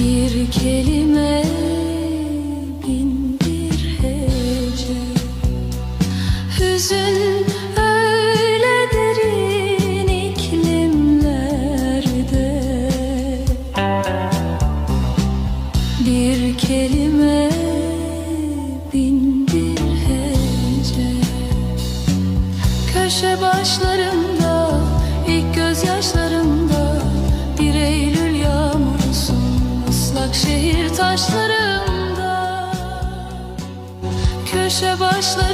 Bir kelime bin bir hece. Hüzün öyle derin iklimlerde. Bir kelime bin bir hece. Köşe başlarım şehir taşlarımda. Köşe başları